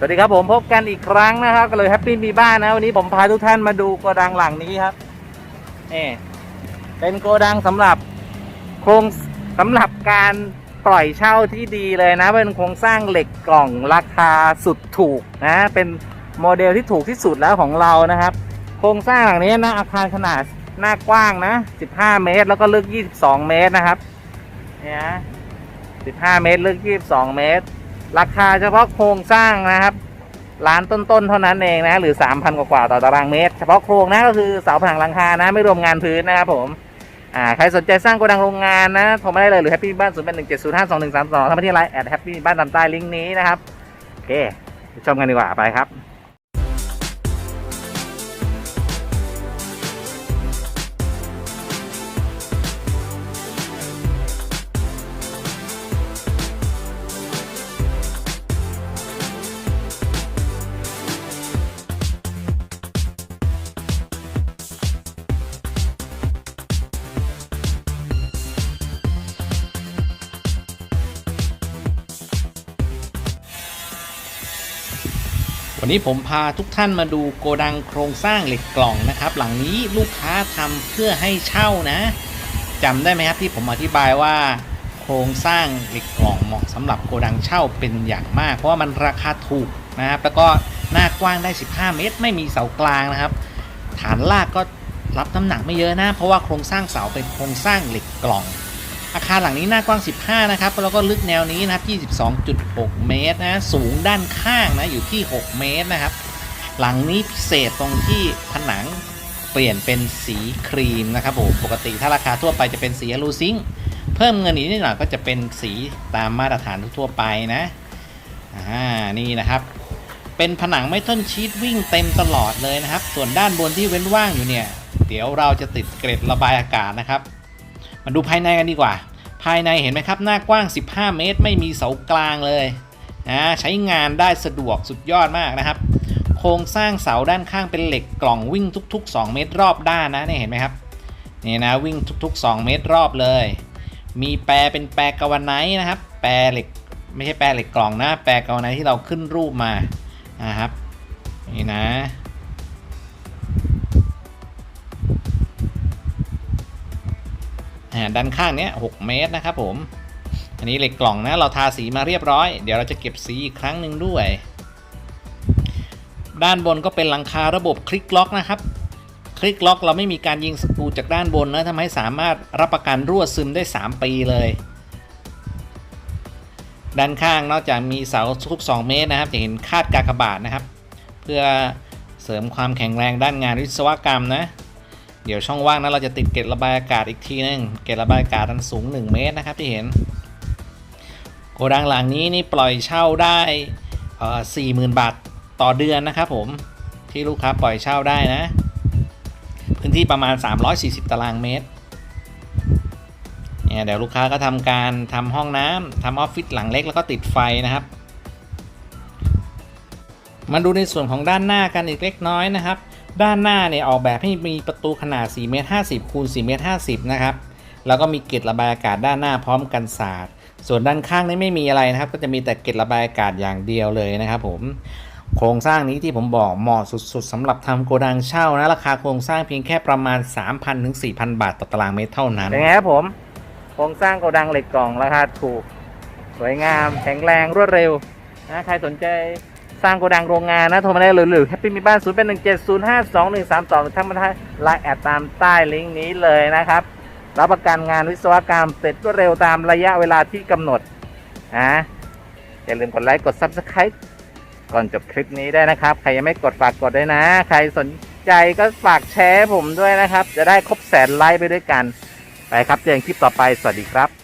สวัสดีครับผมพบกันอีกครั้งนะครับก็เลยแฮปปี้มีบ้านนะวันนี้ผมพาทุกท่านมาดูโกดังหลังนี้ครับนี่เป็นโกดังสำหรับโครงสำหรับการปล่อยเช่าที่ดีเลยนะ เป็นโครงสร้างเหล็กกล่องราคาสุดถูกนะ เป็นโมเดลที่ถูกที่สุดแล้วของเรานะครับ โครงสร้างหลังนี้นะอาคารขนาดหน้ากว้างนะ 15 เมตร แล้วก็ลึก 22 เมตรนะครับเนี่ยนะ15 เมตร ลึก 22 เมตร ราคาเฉพาะโครงสร้างนะครับล้านต้นๆเท่านั้นเองนะหรือ 3,000 กว่าๆต่อตารางเมตร เฉพาะโครงนะก็คือเสาผนังหลังคานะไม่รวมงานพื้นนะครับผมอ่าใครสนใจสร้างโกดังโรงงานนะโทรมาได้เลยหรือแฮปปี้บ้านศูนย์แปดหนึ่งเจ็ดศูนย์ห้าสองหนึ่งสามสองทาที่ไลน์แอดแฮปปี้บ้านตามใต้ลิงก์นี้นะครับโอเคไปชมกันดีกว่าไปครับ วันนี้ผมพาทุกท่านมาดูโกดังโครงสร้างเหล็กกล่องนะครับ หลังนี้ลูกค้าทำเพื่อให้เช่านะจำได้ไหมครับที่ผมอธิบายว่า โครงสร้างเหล็กกล่องเหมาะสำหรับโกดังเช่าเป็นอย่างมาก เพราะว่ามันราคาถูกนะครับแล้วก็หน้ากว้างได้ 15 เมตร ไม่มีเสากลางนะครับ ฐานลากก็รับน้ำหนักไม่เยอะนะเพราะว่าโครงสร้างเสาเป็นโครงสร้างเหล็กกล่อง อาคารหลังนี้หน้ากว้าง 15 นะครับ แล้วก็ลึกแนวนี้นะครับ 22.6 เมตรนะ สูงด้านข้างนะ อยู่ที่ 6 เมตรนะครับ หลังนี้พิเศษตรงที่ผนังเปลี่ยนเป็นสีครีมนะครับผม ปกติถ้าราคาทั่วไปจะเป็นสีอลูซิงเพิ่มเงินอีกนิดหน่อยก็จะเป็นสีตามมาตรฐานทั่วไปนะ อ่า นี่นะครับ เป็นผนังไม่ต้นชีตวิ่งเต็มตลอดเลยนะครับ ส่วนด้านบนที่เว้นว่างอยู่เนี่ย เดี๋ยวเราจะติดเกร็ดระบายอากาศนะครับ มาดูภายในกันดีกว่า ภายในเห็นไหมครับ หน้ากว้าง 15 เมตร ไม่มีเสากลางเลยนะใช้งานได้สะดวกสุดยอดมากนะครับ โครงสร้างเสาด้านข้างเป็นเหล็กกล่องวิ่งทุก ๆ 2 เมตรรอบด้านนะเนี่ยเห็นไหมครับนี่นะวิ่งทุก ๆ 2 เมตรรอบเลย มีแปรเป็นแปรกาวไนท์นะครับ แปรเหล็กไม่ใช่แปรเหล็กกล่องนะ แปรกาวไนท์ที่เราขึ้นรูปมานะครับนี่นะ ด้านข้างเนี้ย6เมตรนะครับผม อันนี้เหล็กกล่องนะเราทาสีมาเรียบร้อย เดี๋ยวเราจะเก็บสีอีกครั้งหนึ่งด้วย ด้านบนก็เป็นหลังคาระบบคลิกล็อกนะครับ คลิกล็อกเราไม่มีการยิงสกูจากด้านบนนะทำให้สามารถรับประกันรั่วซึมได้ 3 ปีเลยด้านข้างนอกจากมีเสาทุก2เมตรนะครับจะเห็นคาดกากบาทนะครับ เพื่อเสริมความแข็งแรงด้านงานวิศวกรรมนะ เดี๋ยวช่องว่างนั้นเราจะติดเกล็ดระบายอากาศอีกทีนึงเกล็ดระบายอากาศนั้นสูง 1 เมตรนะครับที่เห็น โกดังหลังนี้นี่ปล่อยเช่าได้สี่หมื่นบาทต่อเดือนนะครับผมที่ลูกค้าปล่อยเช่าได้นะ พื้นที่ประมาณ 340 ตารางเมตรเนี่ยเดี๋ยวลูกค้าก็ทำการทำห้องน้ำทำออฟฟิศหลังเล็กแล้วก็ติดไฟนะครับ มาดูในส่วนของด้านหน้ากันอีกเล็กน้อยนะครับ ด้านหน้าเนี่ยออกแบบให้มีประตูขนาด4เมตร50คูณ4เมตร50นะครับแล้วก็มีเกล็ดระบายอากาศด้านหน้าพร้อมกันศาสตร์ ส่วนด้านข้างนี่ไม่มีอะไรนะครับ ก็จะมีแต่เกล็ดระบายอากาศอย่างเดียวเลยนะครับผมโครงสร้างนี้ที่ผมบอกเหมาะสุดๆสำหรับทำโกดังเช่านะราคาโครงสร้างเพียงแค่ประมาณ 3,000ถึง4,000 บาทต่อตารางเมตรเท่านั้นเป็นไงครับผม โครงสร้างโกดังเหล็กกล่องราคาถูก สวยงามแข็งแรงรวดเร็วนะใครสนใจ สร้างโกดังโรงงานนะโทรมาได้เลยหรือแฮปปี้มีบ้านศูนย์เป็นหนึ่งเจ็ดศูนย์ห้าสองหนึ่งสามสองทั้งมาได้ไลน์แอดตามใต้ลิงก์นี้เลยนะครับรับประกันงานวิศวกรรมเสร็จรวดเร็วตามระยะเวลาที่กำหนดนะอย่าลืมกดไลค์กด Subscribe ก่อนจบคลิปนี้ได้นะครับ ใครยังไม่กดฝากกดด้วยนะ ใครสนใจก็ฝากแชร์ผมด้วยนะครับ จะได้ครบแสนไลค์ไปด้วยกัน ไปครับเจอกันคลิปต่อไปสวัสดีครับ